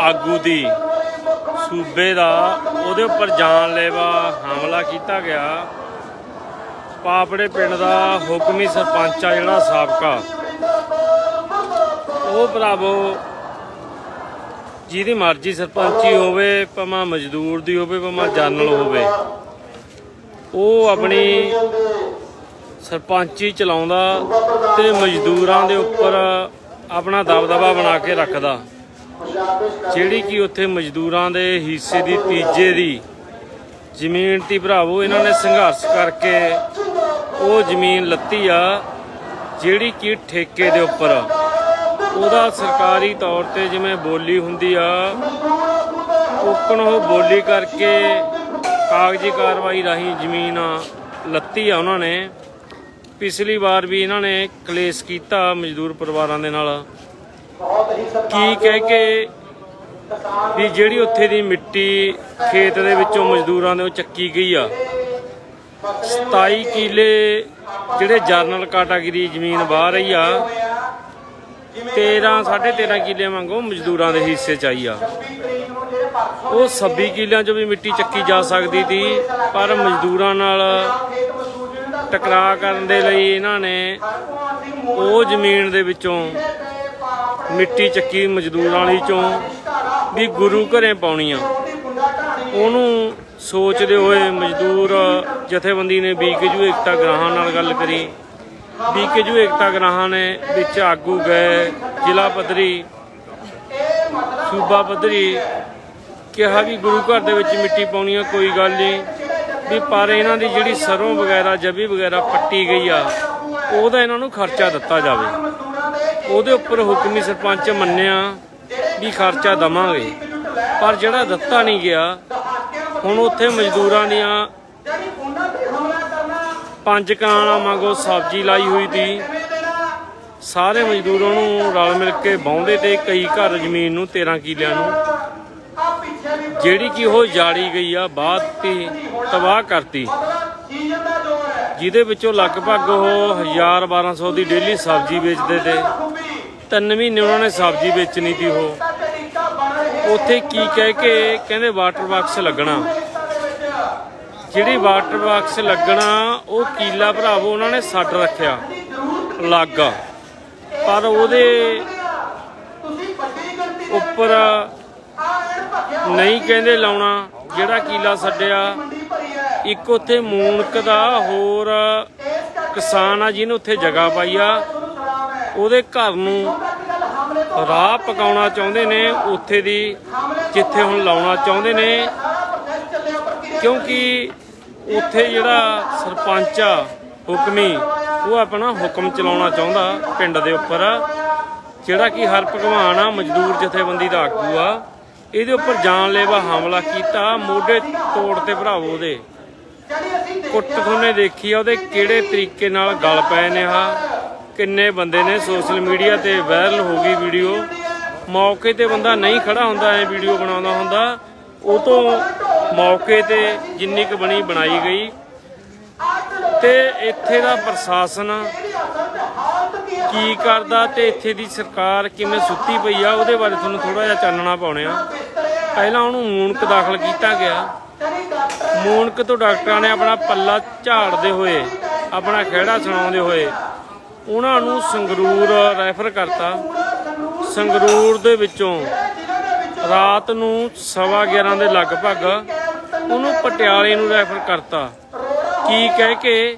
ਆਗੂ ਦੀ ਸੂਬੇ ਦਾ ਉਹਦੇ ਉੱਪਰ ਜਾਨਲੇਵਾ ਹਮਲਾ ਕੀਤਾ ਗਿਆ। ਪਾਪੜੇ ਪਿੰਡ ਦਾ ਹੁਕਮੀ ਸਰਪੰਚ ਆ ਜਿਹੜਾ ਸਾਬਕਾ। ਉਹ ਭਰਾਵੋ, ਜਿਹਦੀ ਮਰਜ਼ੀ ਸਰਪੰਚੀ ਹੋਵੇ, ਭਾਵੇਂ ਮਜ਼ਦੂਰ ਦੀ ਹੋਵੇ, ਭਾਵੇਂ ਜਨਰਲ ਹੋਵੇ, ਉਹ ਆਪਣੀ ਸਰਪੰਚੀ ਚਲਾਉਂਦਾ ਤੇ ਮਜ਼ਦੂਰਾਂ ਦੇ ਉੱਪਰ ਆਪਣਾ ਦਬਦਬਾ ਬਣਾ ਕੇ ਰੱਖਦਾ। ਜਿਹੜੀ ਕਿ ਉੱਥੇ ਮਜ਼ਦੂਰਾਂ ਦੇ ਹਿੱਸੇ ਦੀ, ਤੀਜੇ ਦੀ ਜ਼ਮੀਨ ਦੀ ਭਰਾਵੋ ਇਹਨਾਂ ਨੇ ਸੰਘਰਸ਼ ਕਰਕੇ ਉਹ ਜ਼ਮੀਨ ਲੱਤੀ ਆ, ਜਿਹੜੀ ਕਿ ਠੇਕੇ ਦੇ ਉੱਪਰ ਆ। ਉਹਦਾ ਸਰਕਾਰੀ ਤੌਰ ਤੇ ਜਿਵੇਂ ਬੋਲੀ ਹੁੰਦੀ ਆ ਉਕਣ ਉਹ ਬੋਲੀ ਕਰਕੇ ਕਾਗਜ਼ੀ ਕਾਰਵਾਈ ਰਾਹੀਂ ਜ਼ਮੀਨ ਲੱਤੀ ਆ ਉਹਨਾਂ ਨੇ ਪਿਛਲੀ ਵਾਰ ਵੀ ਇਹਨਾਂ ਨੇ ਕਲੇਸ਼ ਕੀਤਾ ਮਜ਼ਦੂਰ ਪਰਿਵਾਰਾਂ ਦੇ ਨਾਲ ਕੀ ਕਹਿ ਕੇ ਵੀ ਜਿਹੜੀ ਉੱਥੇ ਦੀ ਮਿੱਟੀ ਖੇਤ ਦੇ ਵਿੱਚੋਂ ਮਜ਼ਦੂਰਾਂ ਦੇ ਉਹ ਚੱਕੀ ਗਈ ਆ? 27 ਕਿੱਲੇ ਜਿਹੜੇ ਜਰਨਲ ਕਾਟਾਗਰੀ ਜ਼ਮੀਨ ਬਾਹਰ ਰਹੀ ਆ 13 13.5 ਕਿੱਲੇ ਵਾਂਗੂ ਮਜ਼ਦੂਰਾਂ ਦੇ ਹਿੱਸੇ ਚ ਆਈ ਆ। ਉਹ 26 ਕਿਲਿਆਂ ਚੋਂ ਵੀ ਮਿੱਟੀ ਚੱਕੀ ਜਾ ਸਕਦੀ ਸੀ, ਪਰ ਮਜ਼ਦੂਰਾਂ ਨਾਲ ਟਕਰਾਅ ਕਰਨ ਦੇ ਲਈ ਇਹਨਾਂ ਨੇ ਉਹ ਜ਼ਮੀਨ ਦੇ ਵਿੱਚੋਂ ਮਿੱਟੀ ਚੱਕੀ ਮਜ਼ਦੂਰਾਂ ਵਾਲੀ ਚੋਂ ਵੀ ਗੁਰੂ ਘਰੇ ਪਾਉਣੀ ਆ। ਉਹਨੂੰ ਸੋਚਦੇ ਹੋਏ ਮਜ਼ਦੂਰ ਜਥੇਬੰਦੀ ਨੇ ਬੀਕੇਜੂ ਏਕਤਾ ਗ੍ਰਾਹਾਂ ਨਾਲ ਗੱਲ ਕਰੀ। ਬੀਕੇਜੂ ਏਕਤਾ ਗ੍ਰਾਹਾਂ ਨੇ ਵਿੱਚ ਆਗੂ ਗਏ, ਜ਼ਿਲ੍ਹਾ ਪੱਧਰੀ, ਸੂਬਾ ਪੱਧਰੀ, ਕਿਹਾ ਵੀ ਗੁਰੂ ਘਰ ਦੇ ਵਿੱਚ ਮਿੱਟੀ ਪਾਉਣੀ ਆ, ਕੋਈ ਗੱਲ ਨਹੀਂ। ਵੀ ਪਰ ਇਹਨਾਂ ਦੀ ਜਿਹੜੀ ਸਰੋਂ ਵਗੈਰਾ ਜਬੀ ਵਗੈਰਾ ਪੱਟੀ ਗਈ ਆ, ਉਹਦਾ ਇਹਨਾਂ ਨੂੰ ਖਰਚਾ ਦਿੱਤਾ ਜਾਵੇ। ਉਹਦੇ ਉੱਪਰ ਹੁਕਮੀ ਸਰਪੰਚ ਮੰਨਿਆ ਵੀ ਖਰਚਾ ਦਵਾਂਗੇ। ਪਰ ਜਿਹੜਾ ਦਿੱਤਾ ਨਹੀਂ ਗਿਆ, ਹੁਣ ਉੱਥੇ ਮਜ਼ਦੂਰਾਂ ਦੀਆਂ ਪੰਜ ਕਨਾਲਾਂ ਵਾਂਗੂ ਸਬਜ਼ੀ ਲਾਈ ਹੋਈ ਤੀ ਸਾਰੇ ਮਜ਼ਦੂਰਾਂ ਨੂੰ ਰਲ ਮਿਲ ਕੇ ਬਾਉਂਦੇ ਤੇ ਕਈ ਘਰ ਜ਼ਮੀਨ ਨੂੰ 13 ਕਿਲਿਆਂ ਨੂੰ। ਜਿਹੜੀ ਕਿ ਉਹ ਜਾੜੀ ਗਈ ਆ, ਬਾਅਦ ਤੇ ਤਬਾਹ ਕਰਤੀ। ਜਿਹਦੇ ਵਿੱਚੋਂ ਲਗਭਗ ਉਹ 1000 1200 ਦੀ ਡੇਲੀ ਸਬਜ਼ੀ ਵੇਚਦੇ ਤੇ ਤਿੰਨ ਮਹੀਨੇ ਉਹਨਾਂ ਨੇ ਸਬਜ਼ੀ ਵੇਚਣੀ ਤੀ ਉਹ। ਉੱਥੇ ਕੀ ਕਹਿ ਕੇ ਕਹਿੰਦੇ ਵਾਟਰ ਬਾਕਸ ਲੱਗਣਾ। ਜਿਹੜੀ ਵਾਟਰ ਬਾਕਸ ਲੱਗਣਾ, ਉਹ ਕੀਲਾ ਭਰਾਵੋ ਉਹਨਾਂ ਨੇ ਛੱਡ ਰੱਖਿਆ, ਲਾਗਾ। ਪਰ ਉਹਦੇ ਉੱਪਰ ਨਹੀਂ ਕਹਿੰਦੇ ਲਾਉਣਾ, ਜਿਹੜਾ ਕੀਲਾ ਛੱਡਿਆ ਇੱਕ ਉੱਥੇ ਮੂਨਕ ਦਾ ਹੋਰ ਕਿਸਾਨ ਆ ਜਿਹਨੇ ਉੱਥੇ ਜਗ੍ਹਾ ਪਾਈ ਆ। ਉਹਦੇ ਘਰ ਨੂੰ ਰਾਹ ਪਕਾਉਣਾ ਚਾਹੁੰਦੇ ਨੇ, ਉੱਥੇ ਦੀ ਜਿੱਥੇ ਹੁਣ ਲਾਉਣਾ ਚਾਹੁੰਦੇ ਨੇ। ਕਿਉਂਕਿ ਉੱਥੇ ਜਿਹੜਾ ਸਰਪੰਚ ਆ, ਹੁਕਮੀ, ਉਹ ਆਪਣਾ ਹੁਕਮ ਚਲਾਉਣਾ ਚਾਹੁੰਦਾ ਪਿੰਡ ਦੇ ਉੱਪਰ। ਜਿਹੜਾ ਕਿ ਹਰ ਭਗਵਾਨ ਆ, ਮਜ਼ਦੂਰ ਜਥੇਬੰਦੀ ਦਾ ਆਗੂ ਆ। ਇਹਦੇ ਉੱਪਰ ਜਾਨਲੇਵਾ ਹਮਲਾ ਕੀਤਾ, ਮੋਢੇ ਤੋੜ ਤੇ ਭਰਾਵੋ ਉਹਦੇ। ਕੁੱਟ ਖੋਨੇ ਦੇਖੀ ਆ, ਉਹਦੇ ਕਿਹੜੇ ਤਰੀਕੇ ਨਾਲ ਗਲ ਪਏ ਨੇ ਆ। ਕਿੰਨੇ ਬੰਦੇ ਨੇ ਸੋਸ਼ਲ ਮੀਡੀਆ ਤੇ ਵਾਇਰਲ ਹੋ ਗਈ ਵੀਡੀਓ। ਮੌਕੇ ਤੇ ਬੰਦਾ ਨਹੀਂ ਖੜਾ ਹੁੰਦਾ, ਐ ਵੀਡੀਓ ਬਣਾਉਂਦਾ ਹੁੰਦਾ। ਉਹ ਤੋਂ ਮੌਕੇ ਤੇ ਜਿੰਨੀ ਕੁ ਬਣੀ ਬਣਾਈ ਗਈ। ਤੇ ਇੱਥੇ ਦਾ ਪ੍ਰਸ਼ਾਸਨ ਕੀ ਕਰਦਾ ਤੇ ਇੱਥੇ ਦੀ ਸਰਕਾਰ ਕਿਵੇਂ ਸੁੱਤੀ ਪਈ ਆ, ਉਹਦੇ ਬਾਰੇ ਤੁਹਾਨੂੰ ਥੋੜਾ ਜਿਹਾ ਚਾਨਣਾ ਪਾਉਣੇ ਆ। ਪਹਿਲਾਂ ਉਹਨੂੰ ਮੂਨਕ ਦਾਖਲ ਕੀਤਾ ਗਿਆ। ਮੂਨਕ ਤੋਂ ਡਾਕਟਰਾਂ ਨੇ ਆਪਣਾ ਪੱਲਾ ਝਾੜਦੇ ਹੋਏ, ਆਪਣਾ ਖਿਹੜਾ ਸੁਣਾਉਂਦੇ ਹੋਏ ਉਹਨਾਂ ਨੂੰ ਸੰਗਰੂਰ ਰੈਫਰ ਕਰਤਾ। ਸੰਗਰੂਰ ਦੇ ਵਿੱਚੋਂ ਰਾਤ ਨੂੰ ਸਵਾ 11 ਦੇ ਲਗਭਗ ਉਹਨੂੰ ਪਟਿਆਲੇ ਨੂੰ ਰੈਫਰ ਕਰਤਾ। ਕੀ ਕਹਿ ਕੇ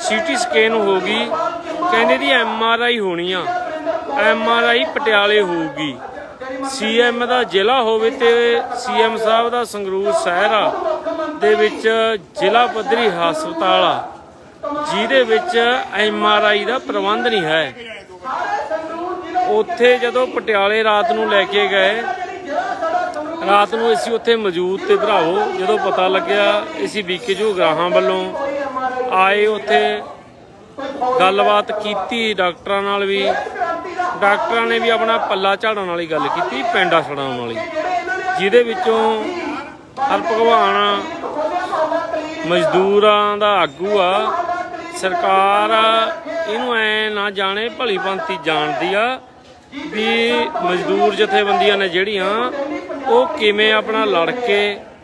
ਸੀਟੀ ਸਕੈਨ ਹੋ ਗਈ? ਕਹਿੰਦੇ ਦੀ ਐਮ ਆਰ ਆਈ ਹੋਣੀ ਆ। ਐਮ ਆਰ ਆਈ ਪਟਿਆਲੇ ਹੋਊਗੀ। ਸੀਐਮ ਦਾ ਜ਼ਿਲ੍ਹਾ ਹੋਵੇ ਤੇ ਸੀਐਮ ਸਾਹਿਬ ਦਾ ਸੰਗਰੂਰ ਸ਼ਹਿਰ ਆ, ਦੇ ਵਿੱਚ ਜ਼ਿਲ੍ਹਾ ਪੱਧਰੀ ਹਸਪਤਾਲ ਆ। ਜਿਹਦੇ ਵਿੱਚ ਐਮ ਆਰ ਆਈ ਦਾ ਪ੍ਰਬੰਧ ਨਹੀਂ ਹੈ। ਉੱਥੇ ਜਦੋਂ ਪਟਿਆਲੇ ਰਾਤ ਨੂੰ ਲੈ ਕੇ ਗਏ, ਰਾਤ ਨੂੰ ਅਸੀਂ ਉੱਥੇ ਮੌਜੂਦ ਤੇ ਭਰਾਵੋ ਜਦੋਂ ਪਤਾ ਲੱਗਿਆ, ਅਸੀਂ ਬੀਕੇ ਜੋ ਗਰਾਹਾਂ ਵੱਲੋਂ ਆਏ ਉੱਥੇ। ਗੱਲਬਾਤ ਕੀਤੀ ਡਾਕਟਰਾਂ ਨਾਲ ਵੀ। ਡਾਕਟਰਾਂ ਨੇ ਵੀ ਆਪਣਾ ਪੱਲਾ ਝਾੜਨ ਵਾਲੀ ਗੱਲ ਕੀਤੀ, ਪੈਂਡਾ ਛਡਾਉਣ ਵਾਲੀ। ਜਿਹਦੇ ਵਿੱਚੋਂ ਹਰ ਭਗਵਾਨ ਮਜ਼ਦੂਰਾਂ ਦਾ ਆਗੂ ਆ। ਸਰਕਾਰ ਇਹਨੂੰ ਐ ਨਾ ਜਾਣੇ, ਭਲੀ ਭਾਂਤੀ ਜਾਣਦੀ ਆ ਵੀ ਮਜ਼ਦੂਰ ਜਥੇਬੰਦੀਆਂ ਨੇ ਜਿਹੜੀਆਂ, ਉਹ ਕਿਵੇਂ ਆਪਣਾ ਲੜ ਕੇ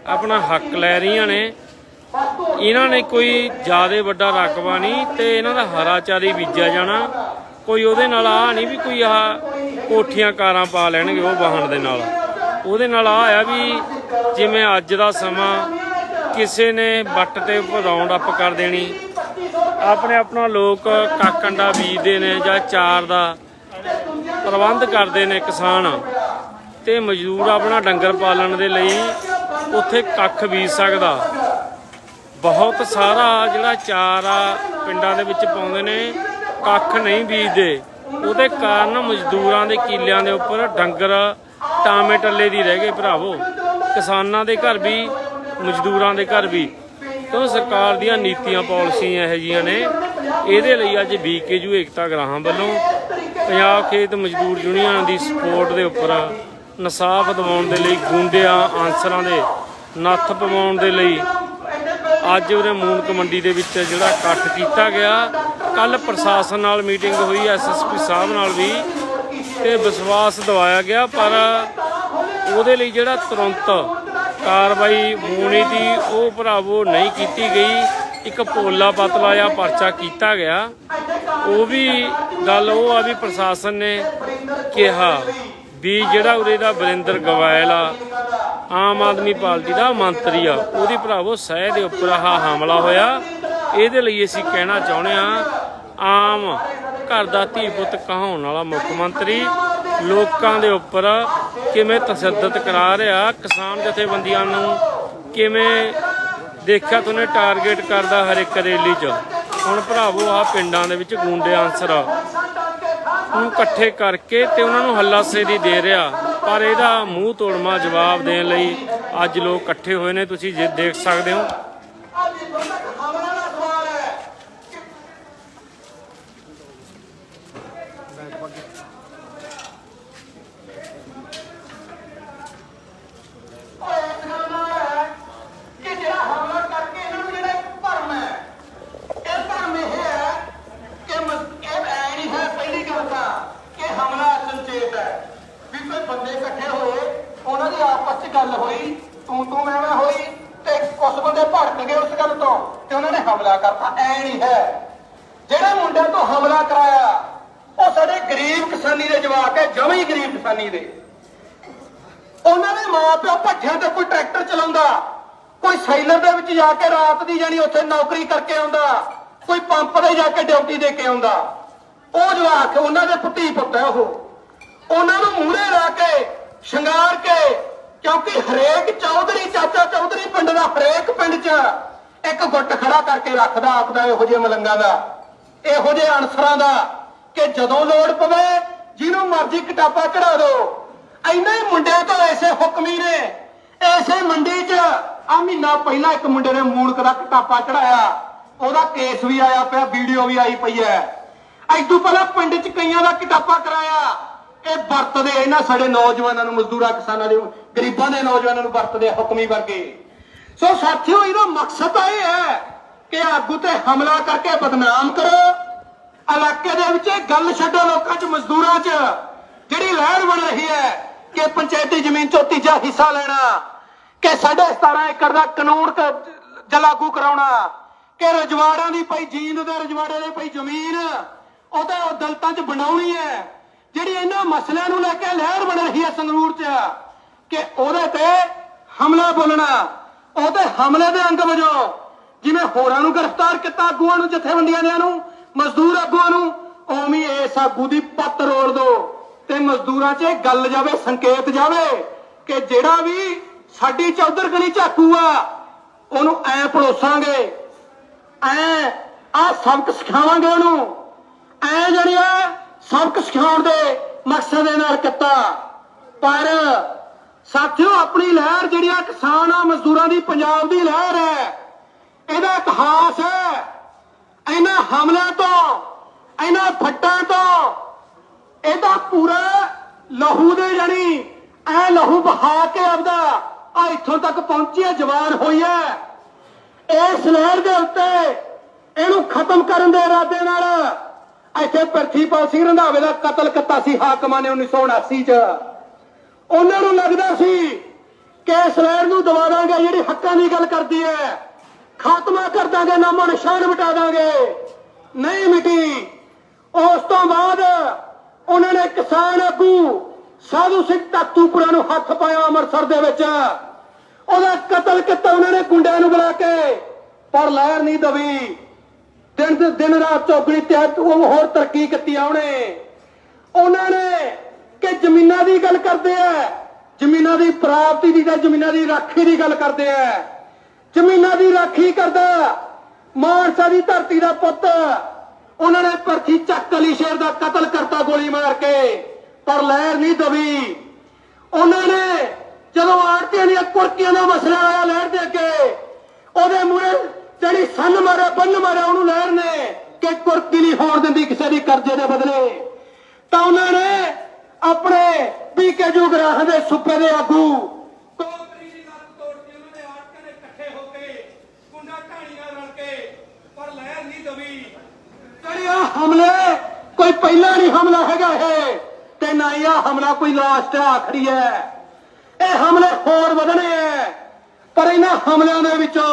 ਆਪਣਾ ਹੱਕ ਲੈ ਰਹੀਆਂ ਨੇ। ਇਹਨਾਂ ਨੇ ਕੋਈ ਜ਼ਿਆਦਾ ਵੱਡਾ ਰਕਬਾ ਨਹੀਂ ਤੇ ਇਹਨਾਂ ਦਾ ਹਰਾ ਚਾਰੀ ਬੀਜਿਆ ਜਾਣਾ। ਕੋਈ ਉਹਦੇ ਨਾਲ ਆ ਨਹੀਂ ਵੀ ਕੋਈ ਆ ਕੋਠੀਆਂ ਕਾਰਾਂ ਪਾ ਲੈਣਗੇ ਉਹ ਵਾਹਣ ਦੇ ਨਾਲ। ਉਹਦੇ ਨਾਲ ਆ ਆ ਵੀ ਜਿਵੇਂ ਅੱਜ ਦਾ ਸਮਾਂ, ਕਿਸੇ ਨੇ ਵੱਟ ਤੇ ਉੱਪਰ ਅਪ ਕਰ ਦੇਣੀ। ਆਪਣੇ ਆਪਣਾ ਲੋਕ ਕਾਕੰਡਾ ਬੀਜਦੇ ਨੇ ਜਾਂ ਚਾਰ ਦਾ ਪ੍ਰਬੰਧ ਕਰਦੇ ਨੇ ਕਿਸਾਨ। ਤੇ ਮਜ਼ਦੂਰ ਆਪਣਾ ਡੰਗਰ ਪਾਲਣ ਦੇ ਲਈ ਉੱਥੇ ਕੱਖ ਬੀਜ ਸਕਦਾ। ਬਹੁਤ ਸਾਰਾ ਜਿਹੜਾ ਚਾਰ ਆ ਪਿੰਡਾਂ ਦੇ ਵਿੱਚ ਪਾਉਂਦੇ ਨੇ, ਕੱਖ ਨਹੀਂ ਬੀਜਦੇ। ਉਹਦੇ ਕਾਰਨ ਮਜ਼ਦੂਰਾਂ ਦੇ ਕੀਲਿਆਂ ਦੇ ਉੱਪਰ ਡੰਗਰ ਟਾਮੇ ਟੱਲੇ ਦੀ ਰਹਿ ਗਏ ਭਰਾਵੋ। ਕਿਸਾਨਾਂ ਦੇ ਘਰ ਵੀ, ਮਜ਼ਦੂਰਾਂ ਦੇ ਘਰ ਵੀ। ਕਿਉਂ ਸਰਕਾਰ ਦੀਆਂ ਨੀਤੀਆਂ, ਪਾਲਿਸੀਆਂ ਇਹੋ ਜੀਆਂ ਨੇ। ਇਹਦੇ ਲਈ ਅੱਜ ਬੀਕੇਯੂ ਏਕਤਾ ਗ੍ਰਾਹਾਂ ਵੱਲੋਂ ਪੰਜਾਬ ਖੇਤ ਮਜ਼ਦੂਰ ਯੂਨੀਅਨ ਦੀ ਸਪੋਰਟ ਦੇ ਉੱਪਰ ਨਸਾਫ ਦਿਵਾਉਣ ਦੇ ਲਈ ਗੁੰਡਿਆਂ, ਆਂਸਰਾਂ ਦੇ ਨੱਥ ਪਵਾਉਣ ਦੇ ਲਈ ਅੱਜ ਉਹਦੇ ਮੂਨਕ ਮੰਡੀ ਦੇ ਵਿੱਚ ਜਿਹੜਾ ਇਕੱਠ ਕੀਤਾ ਗਿਆ। ਕੱਲ ਪ੍ਰਸ਼ਾਸਨ ਨਾਲ ਮੀਟਿੰਗ ਹੋਈ ਐਸਐਸਪੀ ਸਾਹਿਬ ਨਾਲ ਵੀ, ਤੇ ਵਿਸ਼ਵਾਸ ਦਿਵਾਇਆ ਗਿਆ, ਪਰ ਉਹਦੇ ਲਈ ਜਿਹੜਾ ਤੁਰੰਤ ਕਾਰਵਾਈ ਹੋਣੀ ਦੀ ਉਹ ਭਰਾਵੋ ਨਹੀਂ ਕੀਤੀ ਗਈ। ਇੱਕ ਪੋਲਾ ਪਤਲਾ ਜਿਹਾ ਪਰਚਾ ਕੀਤਾ ਗਿਆ। ਉਹ ਵੀ ਗੱਲ ਉਹ ਆ ਵੀ ਪ੍ਰਸ਼ਾਸਨ ਨੇ ਕਿਹਾ ਵੀ ਜਿਹੜਾ ਉਰੇ ਦਾ ਬਰਿੰਦਰ ਗਵਾਇਲ ਆ, ਆਮ ਆਦਮੀ ਪਾਰਟੀ ਦਾ ਮੰਤਰੀ ਆ, ਉਹਦੀ ਭਰਾਵੋ ਸਹਿ ਦੇ ਉੱਪਰ ਆਹ ਹਮਲਾ ਹੋਇਆ। ਇਹਦੇ ਲਈ ਅਸੀਂ ਕਹਿਣਾ ਚਾਹੁੰਦੇ ਆ ਆਮ ਘਰ ਦਾ ਧੀ ਪੁੱਤ ਕਹਾਉਣ ਵਾਲਾ ਮੁੱਖ ਮੰਤਰੀ, ਲੋਕਾਂ ਦੇ ਉੱਪਰ ਕਿਵੇਂ ਤਸ਼ੱਦਦ ਕਰਾ ਰਿਹਾ ਕਿਸਾਨ ਜਥੇਬੰਦੀਆਂ ਨੂੰ? ਕਿਵੇਂ ਦੇਖਿਆ ਤੁਨੇ ਟਾਰਗੇਟ ਕਰਦਾ ਹਰ ਇੱਕ ਰੈਲੀ 'ਚ? ਹੁਣ ਭਰਾਵੋ ਆ ਪਿੰਡਾਂ ਦੇ ਵਿੱਚ ਗੁੰਡੇ ਆਨਸਰ ਨੂੰ ਇਕੱਠੇ ਕਰਕੇ ਤੇ ਉਹਨਾਂ ਨੂੰ ਹੱਲਾਸੇ ਦੀ ਦੇ ਰਿਹਾ। ਪਰ ਇਹਦਾ ਮੂੰਹ ਤੋੜਮਾ ਜਵਾਬ ਦੇਣ ਲਈ ਅੱਜ ਲੋਕ ਇਕੱਠੇ ਹੋਏ ਨੇ। ਤੁਸੀਂ ਜੇ ਦੇਖ ਸਕਦੇ ਹੋ ਅੱਜ ਬੰਦਾ ਹਮਲਾ ਦਾ ਸਵਾਲ ਹੈ ਉਹ ਇਸ ਗੱਲ ਨਾਲ ਹੈ ਕਿ ਜਿਹੜਾ ਹਮਲਾ ਕਰਕੇ ਇਹਨਾਂ ਨੂੰ ਜਿਹੜਾ ਇੱਕ ਭਰਮ ਹੈ ਇਹ ਭਰਮ ਇਹ ਹੈ ਕਿ ਮਸ- ਇਹ ਐ ਨਹੀਂ ਹੈ ਪਹਿਲੀ ਗੱਲ ਤਾਂ ਕਿ ਹਮਲਾ ਸੰਚੇਤ ਹੈ ਵੀ ਕੋਈ ਬੰਦੇ ਇਕੱਠੇ ਹੋਏ ਉਹਨਾਂ ਦੀ ਆਪਸ 'ਚ ਗੱਲ ਹੋਈ, ਤੂੰ ਤੂੰ ਮੈਂ ਮੈਂ ਹੋਈ, ਤੇ ਕੁਝ ਬੰਦੇ ਭੜਕ ਗਏ ਉਸ ਗੱਲ ਤੋਂ, ਤੇ ਉਹਨਾਂ ਨੇ ਹਮਲਾ ਕਰਤਾ। ਐ ਨਹੀਂ ਹੈ। ਜਿਹੜੇ ਮੁੰਡੇ ਤੋਂ ਹਮਲਾ ਕਰਾਇਆ, ਉਹ ਸਾਡੇ ਗਰੀਬ ਕਿਸਾਨੀ ਦੇ ਜਵਾਕ ਹੈ, ਜਮਾਂ ਹੀ ਗਰੀਬ ਕਿਸਾਨੀ ਦੇ। ਉਹਨਾਂ ਦੇ ਮਾਪਿਓ ਭੱਠਿਆਂ ਤੇ ਕੋਈ ਟਰੈਕਟਰ ਚਲਾਉਂਦਾ, ਕੋਈ ਸੈਲਰ ਦੇ ਵਿੱਚ ਜਾ ਕੇ ਰਾਤ ਦੀ ਜਾਨੀ ਉੱਥੇ ਨੌਕਰੀ ਕਰਕੇ ਆਉਂਦਾ, ਕੋਈ ਪੰਪ ਤੇ ਜਾ ਕੇ ਡਿਊਟੀ ਦੇ ਕੇ ਆਉਂਦਾ। ਉਹ ਜਵਾਕ, ਉਹਨਾਂ ਦੇ ਪੁੱਤੀ ਪੁੱਤ ਹੈ ਉਹ। ਉਹਨਾਂ ਨੂੰ ਮੂਹਰੇ ਲਾ ਕੇ, ਸ਼ਿੰਗਾਰ ਕੇ ਕਿਉਂਕਿ ਹਰੇਕ ਚੌਧਰੀ ਚਾਚਾ ਚੌਧਰੀ ਪਿੰਡ ਦਾ ਹਰੇਕ ਪਿੰਡ 'ਚ ਇੱਕ ਗੁੱਟ ਖੜਾ ਕਰਕੇ ਰੱਖਦਾ, ਆਪਦਾ ਇਹੋ ਜਿਹੇ ਮਲੰਗਾਂ ਦਾ, ਇਹੋ ਜਿਹੇ ਅਨਸਰਾਂ ਦਾ, ਕਿ ਜਦੋਂ ਲੋੜ ਪਵੇ ਜਿਹਨੂੰ ਮਰਜ਼ੀ ਕਿਤਾਬਾਂ ਚੜਾ ਦਿਓ। ਇੰਨੇ ਹੀ ਮੁੰਡੇ ਤੋਂ ਐਸੇ ਹੁਕਮੀ ਨੇ, ਐਸੇ ਮੰਡੀ 'ਚ ਆ ਮਹੀਨਾ ਪਹਿਲਾਂ ਇੱਕ ਮੁੰਡੇ ਨੇ ਮੂਣਕ ਦਾ ਕਿਤਾਬਾ ਚੜਾਇਆ ਉਹਦਾ ਕੇਸ ਵੀ ਆਇਆ ਪਿਆ, ਵੀਡੀਓ ਵੀ ਆਈ ਪਈ ਹੈ। ਐਦੋਂ ਪਹਿਲਾਂ ਪਿੰਡ 'ਚ ਕਈਆਂ ਦਾ ਕਿਤਾਬਾ ਕਰਾਇਆ। ਇਹ ਵਰਤਦੇ ਇਹਨਾਂ ਸਾਡੇ ਨੌਜਵਾਨਾਂ ਨੂੰ, ਮਜ਼ਦੂਰਾਂ ਕਿਸਾਨਾਂ ਦੇ ਗਰੀਬਾਂ ਦੇ ਨੌਜਵਾਨਾਂ ਨੂੰ ਵਰਤਦੇ ਆ ਹੁਕਮੀ ਵਰਗੇ। ਸੋ ਸਾਥੀਓ, ਇਹਦਾ ਮਕਸਦ ਤਾਂ ਇਹ ਹੈ ਕਿ ਆਗੂ ਤੇ ਹਮਲਾ ਕਰਕੇ ਬਦਨਾਮ ਕਰੋ। ਇਲਾਕੇ ਦੇ ਵਿੱਚ ਇਹ ਗੱਲ ਛੱਡੋ ਲੋਕਾਂ 'ਚ, ਮਜ਼ਦੂਰਾਂ 'ਚ। ਜਿਹੜੀ ਲਹਿਰ ਬਣ ਰਹੀ ਹੈ ਕਿ ਪੰਚਾਇਤੀ ਜ਼ਮੀਨ 'ਚੋਂ ਤੀਜਾ ਹਿੱਸਾ ਲੈਣਾ, ਕਿ ਸਾਡੇ 17 ਏਕੜ ਦਾ ਕਾਨੂੰਨ ਕ- ਲਾਗੂ ਕਰਾਉਣਾ, ਕਿ ਰਜਵਾੜਾਂ ਦੀ ਪਈ ਜੀਨ ਦੇ ਰਜਵਾੜੇ ਦੀ ਪਈ ਜ਼ਮੀਨ, ਉਹ ਤਾਂ ਉਹ ਦਲਤਾਂ 'ਚ ਬਣਾਉਣੀ ਹੈ। ਜਿਹੜੀ ਇਹਨਾਂ ਮਸਲਿਆਂ ਨੂੰ ਲੈ ਕੇ ਲਹਿਰ ਬਣ ਰਹੀ ਹੈ ਸੰਗਰੂਰ 'ਚ ਕਿ ਉਹਦੇ ਤੇ ਹਮਲਾ ਬੋਲਣਾ ਉਹਦੇ ਹਮਲੇ ਦੇ ਅੰਗ ਵਜੋਂ ਜਿਵੇਂ ਹੋਰਾਂ ਨੂੰ ਗ੍ਰਿਫਤਾਰ ਕੀਤਾ, ਆਗੂਆਂ ਨੂੰ, ਜਥੇਬੰਦੀਆਂ ਨੂੰ, ਮਜ਼ਦੂਰ ਆਗੂਆਂ ਨੂੰ, ਉਵੇਂ ਇਸ ਆਗੂ ਦੀ ਪੱਤ ਰੋਲ ਦੋ ਤੇ ਮਜ਼ਦੂਰਾਂ 'ਚ ਗੱਲ ਜਾਵੇ, ਸੰਕੇਤ ਜਾਵੇ ਕਿ ਜਿਹੜਾ ਵੀ ਸਾਡੀ ਚੌਧਰ ਗਲੀ ਆ, ਉਹਨੂੰ ਐ ਪੜੋਸਾਂਗੇ, ਐ ਆ ਸਬਕ ਸਿਖਾਵਾਂਗੇ ਉਹਨੂੰ, ਐ ਜਿਹੜਿਆ ਸਬਕ ਸਿਖਾਉਣ ਦੇ ਮਕਸਦ ਦੇ ਨਾਲ ਕੀਤਾ। ਪਰ ਸਾਥੀਓ, ਆਪਣੀ ਲਹਿਰ ਜਿਹੜੀ ਆ, ਕਿਸਾਨ ਆ, ਮਜ਼ਦੂਰਾਂ ਦੀ, ਪੰਜਾਬ ਦੀ ਲਹਿਰ ਹੈ। ਇਹਦਾ ਇਤਿਹਾਸ ਹੈ। ਇਹਨਾਂ ਹਮਲਿਆਂ ਤੋਂ, ਇਹਨਾਂ ਫੱਟਾਂ ਤੋਂ, ਇਹਦਾ ਪੂਰਾ ਲਹੂ ਦੇ ਜਣੀ, ਐ ਲਹੂ ਬਹਾ ਕੇ ਆਪਦਾ ਆ ਇੱਥੋਂ ਤੱਕ ਪਹੁੰਚੀ ਹੈ ਜਵਾਨ ਹੋਈ ਹੈ। ਇਸ ਲਹਿਰ ਦੇ ਉੱਤੇ ਇਹਨੂੰ ਖਤਮ ਕਰਨ ਦੇ ਇਰਾਦੇ ਨਾਲ ਇੱਥੇ ਪ੍ਰਿਥੀਪਾਲ ਸਿੰਘ ਰੰਧਾਵੇ ਦਾ ਕਤਲ ਕੀਤਾ ਸੀ ਹਾਕਮਾਂ ਨੇ 1979 ਚ। ਉਹਨਾਂ ਨੂੰ ਲੱਗਦਾ ਸੀ ਕਿ ਇਸ ਨੂੰ ਦਬਾ ਦਾਂਗੇ, ਜਿਹੜੀ ਹੱਕਾਂ ਦੀ ਗੱਲ ਕਰਦੀ ਹੈ। ਖਾਤਮਾ ਕਰ ਦਾਂਗੇ, ਨਾਮੋ ਨਿਸ਼ਾਨ ਮਿਟਾ ਦਾਂਗੇ। ਨਹੀਂ ਮਿਟੀ। ਉਸ ਤੋਂ ਬਾਅਦ ਉਹਨਾਂ ਨੇ ਕਿਸਾਨ ਆਗੂ ਸਾਧੂ ਸਿੰਘ ਤਾਤੂਪੁਰਾ ਨੂੰ ਹੱਥ ਪਾਇਆ ਅੰਮ੍ਰਿਤਸਰ ਦੇ ਵਿੱਚ। ਉਹਦਾ ਕਤਲ ਕੀਤਾ ਉਹਨਾਂ ਨੇ ਗੁੰਡਿਆਂ ਨੂੰ ਬੁਲਾ ਕੇ, ਪਰ ਲਹਿਰ ਨਹੀਂ ਦਵੀ। ਦਿਨ ਦਿਨ ਰਾਤ ਚੌਗਣੀ ਤਹਿਤ ਉਹ ਹੋਰ ਤਰੱਕੀ ਕੀਤੀ ਆ ਉਹਨੇ। ਉਹਨਾਂ ਨੇ ਕਿ ਜ਼ਮੀਨਾਂ ਦੀ ਗੱਲ ਕਰਦੇ ਆ। ਜ਼ਮੀਨਾਂ ਦੀ ਪ੍ਰਾਪਤੀ ਦੀ ਜਾਂ ਜ਼ਮੀਨਾਂ ਦੀ ਰਾਖੀ ਦੀ ਗੱਲ ਕਰਦੇ ਆ। ਜ਼ਮੀਨਾਂ ਦੀ ਰਾਖੀ ਕਰਦਾ ਮਾਨਸਾ ਦੀ ਧਰਤੀ ਦਾ ਪੁੱਤ। ਉਹਨਾਂ ਨੇ ਪਰਥੀ ਚੱਕ ਅਲੀ ਸ਼ੇਰ ਦਾ ਕਤਲ ਕਰਤਾ ਗੋਲੀ ਮਾਰ ਕੇ, ਪਰ ਲਹਿਰ ਨਹੀਂ ਦਵੀ ਉਹਨਾਂ ਨੇ ਜਦੋਂ ਆੜਤੀਆਂ ਦੀਆਂ ਕੁਰਕੀਆਂ ਦਾ ਮਸਲਾ ਆਇਆ ਲਹਿਰ ਦੇ ਅੱਗੇ ਉਹਦੇ ਮੂਹਰੇ ਜਿਹੜੀ ਸੰਨ ਮਾਰਿਆ, ਬੰਨ ਮਾਰਿਆ, ਉਹਨੂੰ ਲਹਿਰ ਨੇ ਕਿ ਕੁਰਕੀ ਨਹੀਂ ਹੋਣ ਦਿੰਦੀ ਕਿਸੇ ਦੀ ਕਰਜ਼ੇ ਦੇ ਬਦਲੇ। ਤਾਂ ਉਹਨਾਂ ਨੇ ਆਪਣੇ ਪੀਕੇ ਜੁਗਰਾਹਾਂ ਦੇ ਸੁਪੇ ਦੇ ਆਗੂ। ਕੋਕਰੀ ਦੀ ਲੱਤ ਤੋੜਤੀ ਉਹਨਾਂ ਨੇ ਆੜਤੀਆਂ ਨੇ ਇਕੱਠੇ ਹੋ ਕੇ ਗੁੰਡਾ ਢਾਣੀ ਨਾਲ ਰਲ ਕੇ ਪਰ ਲਹਿਰ ਨਹੀਂ ਦਵੀ ਜਿਹੜੇ ਆਹ ਹਮਲੇ ਕੋਈ ਪਹਿਲਾ ਨਹੀਂ ਹਮਲਾ ਹੈਗਾ ਇਹ ਤੇ ਨਾ ਹੀ ਆਹ ਹਮਲਾ ਕੋਈ ਲਾਸਟ ਹੈ ਆਖਰੀ ਹੈ। ਇਹ ਹਮਲੇ ਹੋਰ ਵਧਣੇ ਐ ਪਰ ਇਹਨਾਂ ਹਮਲਿਆਂ ਦੇ ਵਿੱਚੋਂ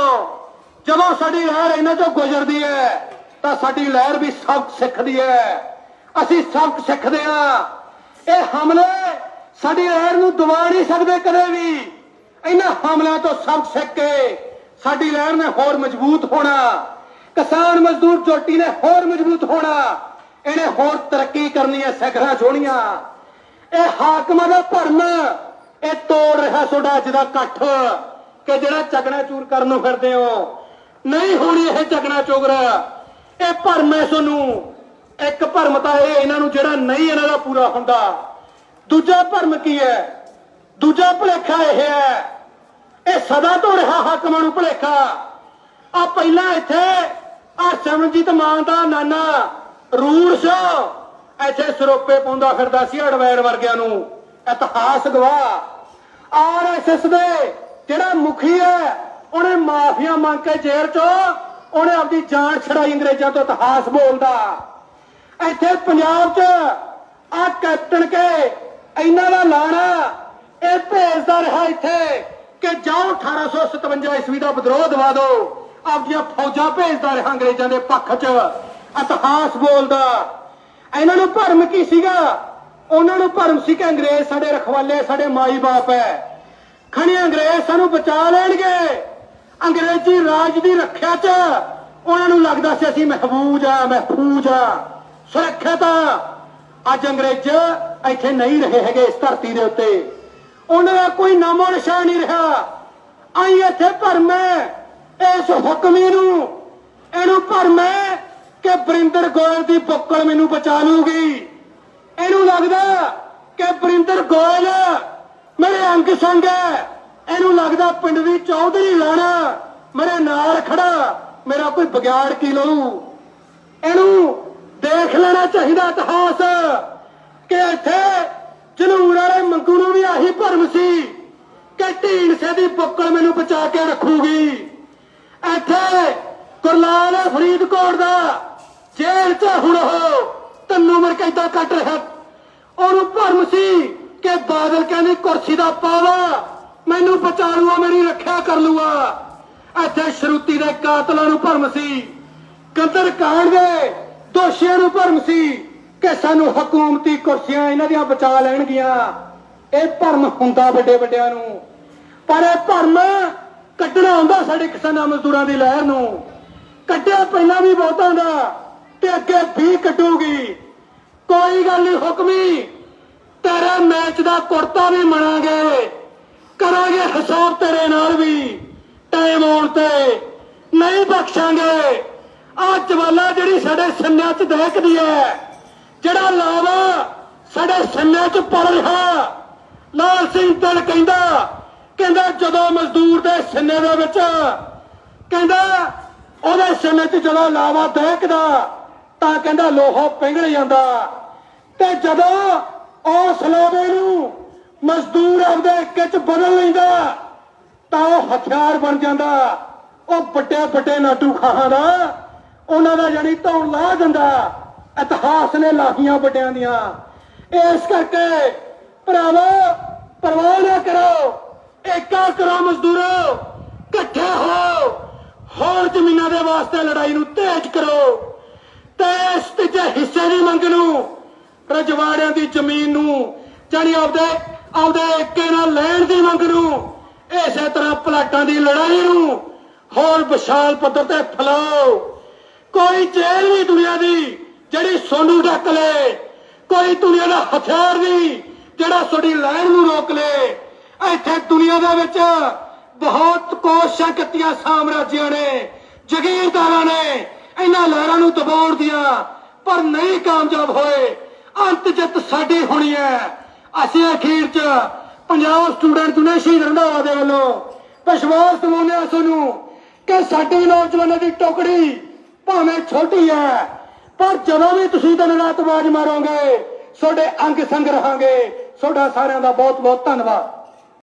ਜਦੋਂ ਸਾਡੀ ਲਹਿਰ ਇਹਨਾਂ ਚੋਂ ਗੁਜ਼ਰਦੀ ਹੈ ਤਾਂ ਸਾਡੀ ਲਹਿਰ ਵੀ ਸਬਕ ਸਿੱਖਦੀ ਹੈ। ਅਸੀਂ ਸਬਕ ਸਿੱਖਦੇ ਹਾਂ। ਇਹ ਹਮਲੇ ਸਾਡੀ ਲਹਿਰ ਨੂੰ ਦਬਾ ਨਹੀਂ ਸਕਦੇ ਕਦੇ ਵੀ। ਇਹਨਾਂ ਹਮਲਿਆਂ ਤੋਂ ਸਬਕ ਸਿੱਖ ਕੇ ਸਾਡੀ ਲਹਿਰ ਨੇ ਹੋਰ ਮਜ਼ਬੂਤ ਹੋਣਾ। ਕਿਸਾਨ ਮਜ਼ਦੂਰ ਜੋਟੀ ਨੇ ਹੋਰ ਮਜ਼ਬੂਤ ਹੋਣਾ। ਇਹਨੇ ਹੋਰ ਤਰੱਕੀ ਕਰਨੀ ਹੈ ਸਿਖਰਾਂ ਛੋਣੀਆਂ ਇਹ ਹਾਕਮਾਂ ਦਾ ਭਰਮ ਇਹ ਤੋੜ ਰਿਹਾ ਤੁਹਾਡਾ ਅੱਜ ਦਾ ਇਕੱਠ। ਕਿ ਜਿਹੜਾ ਚਕਣਾ ਚੂਰ ਕਰਨ ਨੂੰ ਫਿਰਦੇ ਹੋ। ਨਹੀਂ ਹੋਣੀ ਇਹ ਚਕਣਾ ਚੋਗਰਾ ਇਹ ਭਰਮ ਹੈ ਤੁਹਾਨੂੰ। ਇੱਕ ਭਰਮ ਤਾਂ ਇਹ ਇਹਨਾਂ ਨੂੰ ਜਿਹੜਾ ਨਹੀਂ ਇਹਨਾਂ ਦਾ ਪੂਰਾ ਹੁੰਦਾ। ਦੂਜਾ ਭਰਮ ਕੀ ਹੈ? ਦੂਜਾ ਭੁਲੇਖਾ ਇਹ ਹੈ। ਇਹ ਸਦਾ ਤੋਂ ਰਿਹਾ ਹਾਕਮਾਂ ਨੂੰ ਭੁਲੇਖਾ। ਆ ਪਹਿਲਾਂ ਇੱਥੇ ਆ ਸਿਮਰਨਜੀਤ ਮਾਨ ਦਾ ਨਾਨਾ ਰੂੜ ਸ਼ੋ ਇੱਥੇ ਸਰੋਪੇ ਪਾਉਂਦਾ ਫਿਰਦਾ ਸੀ ਅਡਵੈਰ ਵਰਗਿਆਂ ਨੂੰ। ਇਤਿਹਾਸ ਗਵਾਹ। ਆਰਐਸਐਸ ਦੇ ਜਿਹੜਾ ਮੁਖੀ ਹੈ, ਉਹਨੇ ਮਾਫੀਆ ਮੰਗ ਕੇ ਜੇਲ੍ਹ ਚੋਂ ਉਹਨੇ ਆਪਣੀ ਜਾਨ ਛੜਾਈ ਅੰਗਰੇਜ਼ਾਂ ਤੋਂ ਇਤਿਹਾਸ ਬੋਲਦਾ। ਇੱਥੇ ਪੰਜਾਬ 'ਚ ਆ ਕੈਪਟਨ ਕੇ ਇਹਨਾਂ ਦਾ ਲਾਣਾ ਇਹ ਭੇਜਦਾ ਰਿਹਾ ਇੱਥੇ ਕਿ ਜਾਓ 1857 ਈਸਵੀ ਦਾ ਵਿਦਰੋਹ ਦਵਾ ਦਿਓ। ਆਪਣੀਆਂ ਫੌਜਾਂ ਭੇਜਦਾ ਰਿਹਾ ਅੰਗਰੇਜ਼ਾਂ ਦੇ ਪੱਖ 'ਚ। ਇਤਿਹਾਸ ਬੋਲਦਾ। ਇਹਨਾਂ ਨੂੰ ਭਰਮ ਕੀ ਸੀਗਾ? ਉਹਨਾਂ ਨੂੰ ਭਰਮ ਸੀ ਕਿ ਅੰਗਰੇਜ਼ ਸਾਡੇ ਰਖਵਾਲੇ, ਸਾਡੇ ਮਾਈ ਬਾਪ ਹੈ ਖਣੀ ਅੰਗਰੇਜ਼ ਸਾਨੂੰ ਬਚਾ ਲੈਣਗੇ। ਅੰਗਰੇਜ਼ੀ ਰਾਜ ਦੀ ਰੱਖਿਆ 'ਚ ਉਹਨਾਂ ਨੂੰ ਲੱਗਦਾ ਸੀ ਅਸੀਂ ਮਹਿਬੂਜ ਆ, ਮਹਿਫੂਜ਼ ਆ। ਸੁਰੱਖਿਅਤ। ਅੱਜ ਅੰਗਰੇਜ਼ ਇੱਥੇ ਨਹੀਂ ਰਹੇ ਹੈਗੇ ਇਸ ਧਰਤੀ ਦੇ ਉੱਤੇ। ਉਹਨਾਂ ਦਾ ਕੋਈ ਨਾਮੋ ਨਿਸ਼ਾਨ ਨਹੀਂ ਰਿਹਾ। ਆਈ ਇੱਥੇ ਭਰਮ ਹੈ। ਇਸ ਹੁਕਮੀ ਨੂੰ, ਇਹਨੂੰ ਭਰਮ ਹੈ ਕਿ ਬਰਿੰਦਰ ਗੋਇਲ ਦੀ ਬੁੱਕਲ ਮੈਨੂੰ ਬਚਾ ਲੂਗੀ ਇਹਨੂੰ ਲੱਗਦਾ ਕਿ ਬਰਿੰਦਰ ਗੋਇਲ ਮੇਰੇ ਅੰਗ ਸੰਗ ਹੈ। ਇਹਨੂੰ ਲੱਗਦਾ ਪਿੰਡ ਦੀ ਚੌਧਰੀ ਲਾਣਾ ਮੇਰੇ ਨਾਲ ਖੜਾ, ਮੇਰਾ ਕੋਈ ਬਗਿਆੜ ਕੀ ਲਊ? ਇਹਨੂੰ ਦੇਖ ਲੈਣਾ ਚਾਹੀਦਾ ਇਤਿਹਾਸ ਕਿ ਇੱਥੇ ਜਨੂਰ ਵਾਲੇ ਮੰਗੂ ਨੂੰ ਵੀ ਆਹੀ ਭਰਮ ਸੀ ਕਿ ਢੀਂਡਸੇ ਦੀ ਬੁੱਕਲ ਮੈਨੂੰ ਬਚਾ ਕੇ ਰੱਖੂਗੀ। ਇੱਥੇ ਗੁਰਲਾਲ ਫਰੀਦਕੋਟ ਦਾ ਜੇਲ੍ਹ 'ਚ ਹੁਣ ਉਹ ਤੰਨੂ ਮਰ ਕੈਦਾ ਕੱਟ ਰਿਹਾ। ਉਹਨੂੰ ਭਰਮ ਸੀ ਕਿ ਬਾਦਲ ਕਹਿੰਦੀ ਕੁਰਸੀ ਦਾ ਪਾਵਾ, ਮੈਨੂੰ ਬਚਾ ਲੂਆ ਮੇਰੀ ਰੱਖਿਆ ਕਰ ਲੂਆ। ਇੱਥੇ ਸ਼ਰੂਤੀ ਦੇ ਕਾਤਲਾਂ ਨੂੰ ਭਰਮ ਸੀ। ਕੰਦਰ ਕਾਂਡ ਦੇ ਦੋਸ਼ੀਆਂ ਨੂੰ ਭਰਮ ਸੀ ਕਿ ਸਾਨੂੰ ਹਕੂਮਤੀ ਕੁਰਸੀਆਂ ਇਹਨਾਂ ਦੀਆਂ ਬਚਾ ਲੈਣਗੀਆਂ। ਇਹ ਭਰਮ ਹੁੰਦਾ ਵੱਡੇ ਵੱਡਿਆਂ ਨੂੰ। ਪਰ ਇਹ ਭਰਮ ਕੱਢਣਾ ਹੁੰਦਾ ਸਾਡੇ ਕਿਸਾਨਾਂ ਮਜ਼ਦੂਰਾਂ ਦੀ ਲਹਿਰ ਨੂੰ। ਕੱਢਿਆ ਪਹਿਲਾਂ ਵੀ ਬਹੁਤਾਂ ਦਾ ਤੇ ਅੱਗੇ ਵੀ ਕੱਢੂਗੀ। ਕੋਈ ਗੱਲ ਨਹੀਂ, ਹੁਕਮੀ ਤੇਰੇ ਮੈਚ ਦਾ ਕੁੜਤਾ ਵੀ ਮਣਾਂਗੇ ਕਰਾਂਗੇ ਹਿਸਾਬ ਤੇਰੇ ਨਾਲ ਵੀ। ਟਾਈਮ ਆਉਣ ਤੇ ਨਹੀਂ ਬਖਸ਼ਾਂਗੇ। ਆ ਜਵਾਲਾ ਜਿਹੜੀ ਸਾਡੇ ਸੰਨਿਆਂ 'ਚ ਦੇਖਦੀ ਹੈ, ਜਿਹੜਾ ਲਾਵਾ ਸਾਡੇ ਸੰਨਿਆਂ 'ਚ ਪੜ ਰਿਹਾ। ਲਾਲ ਸਿੰਘ ਦਿਲ ਕਹਿੰਦਾ ਕਹਿੰਦਾ ਜਦੋਂ ਮਜ਼ਦੂਰ ਦੇ ਸਿੰਨੇ ਦੇ ਵਿੱਚ, ਕਹਿੰਦਾ ਉਹਦੇ ਸਿੰਨੇ 'ਚ ਜਦੋਂ ਲਾਵਾ ਦਹਿਕਦਾ, ਤਾਂ ਕਹਿੰਦਾ ਲੋਹਾ ਪਿੰਗਲ ਜਾਂਦਾ। ਤੇ ਜਦੋਂ ਉਸ ਲਾਵੇ ਨੂੰ ਮਜ਼ਦੂਰ ਆਪਦੇ ਇੱਕ 'ਚ ਬਦਲ ਲੈਂਦਾ, ਤਾਂ ਉਹ ਹਥਿਆਰ ਬਣ ਜਾਂਦਾ। ਉਹ ਵੱਡੇ ਵੱਡੇ ਨਾਟੂ ਖਾਹਾਂ ਦਾ ਉਹਨਾਂ ਦਾ ਜਾਨੀ ਧੌਣ ਲਾ ਦਿੰਦਾ। ਇਤਿਹਾਸ ਨੇ ਲਾਹੀਆਂ ਵੱਡਿਆਂ ਦੀਆਂ। ਇਸ ਕਰਕੇ ਭਰਾਵੋ, ਪਰਵਾਹ ਨਾ ਕਰੋ। ਏਕਾ ਕਰੋ ਮਜ਼ਦੂਰੋ। ਇਕੱਠੇ ਹੋ ਹੋਰ ਜ਼ਮੀਨਾਂ ਦੇ ਵਾਸਤੇ ਲੜਾਈ ਨੂੰ ਤੇਜ਼ ਕਰੋ। ਤੇ ਇਸ ਤੀਜੇ ਹਿੱਸੇ ਦੀ ਮੰਗ ਨੂੰ ਰਜਵਾੜਿਆਂ ਦੀ ਜ਼ਮੀਨ ਨੂੰ ਜਾਨੀ ਆਪਦੇ ਆਪਦੇ ਏਕੇ ਨਾਲ ਲੈਣ ਦੀ ਮੰਗ ਨੂੰ ਇਸੇ ਤਰ੍ਹਾਂ ਪਲਾਟਾਂ ਦੀ ਲੜਾਈ ਨੂੰ ਹੋਰ ਵਿਸ਼ਾਲ ਪੱਧਰ ਤੇ ਫੈਲਾਓ। ਕੋਈ ਜੇਲ੍ਹ ਨਹੀਂ ਦੁਨੀਆ ਦੀ ਜਿਹੜੀ ਸੋਨੂੰ ਡੱਕ ਲੇ, ਕੋਈ ਦੁਨੀਆ ਦਾ ਹਥਿਆਰ ਨਹੀਂ ਜਿਹੜਾ ਤੁਹਾਡੀ ਲਾਈਨ ਨੂੰ ਰੋਕ ਲੇ, ਇੱਥੇ ਦੁਨੀਆ ਦੇ ਵਿੱਚ ਬਹੁਤ ਕੋਸ਼ਿਸ਼ਾਂ ਕੀਤੀਆਂ ਸਾਮਰਾਜਿਆਂ ਨੇ ਜਗੀਰਦਾਰਾਂ ਨੇ, ਇਹਨਾਂ ਲਹਿਰਾਂ ਨੂੰ ਦਬਾਉਣ ਦੀਆਂ, ਪਰ ਨਹੀਂ ਕਾਮਯਾਬ ਹੋਏ। ਅੰਤ ਜਿੱਤ ਸਾਡੀ ਹੋਣੀ ਹੈ। ਅਸੀਂ ਅਖੀਰ 'ਚ ਪੰਜਾਬ ਸਟੂਡੈਂਟ ਯੂਨੀਅਨ ਸ਼ਹੀਦ ਰੰਧਾਵਾ ਦੇ ਵੱਲੋਂ ਵਿਸ਼ਵਾਸ ਦਿਵਾਉਂਦੇ ਹਾਂ ਤੁਹਾਨੂੰ ਕਿ ਸਾਡੇ ਨੌਜਵਾਨਾਂ ਦੀ ਟੋਕੜੀ ਭਾਵੇਂ ਛੋਟੀ ਹੈ, ਪਰ ਜਦੋਂ ਵੀ ਤੁਸੀਂ ਦਿਨ ਰਾਤ ਆਵਾਜ਼ ਮਾਰੋਗੇ, ਤੁਹਾਡੇ ਅੰਗ ਸੰਗ ਰਹਾਂਗੇ। ਤੁਹਾਡਾ ਸਾਰਿਆਂ ਦਾ ਬਹੁਤ ਬਹੁਤ ਧੰਨਵਾਦ।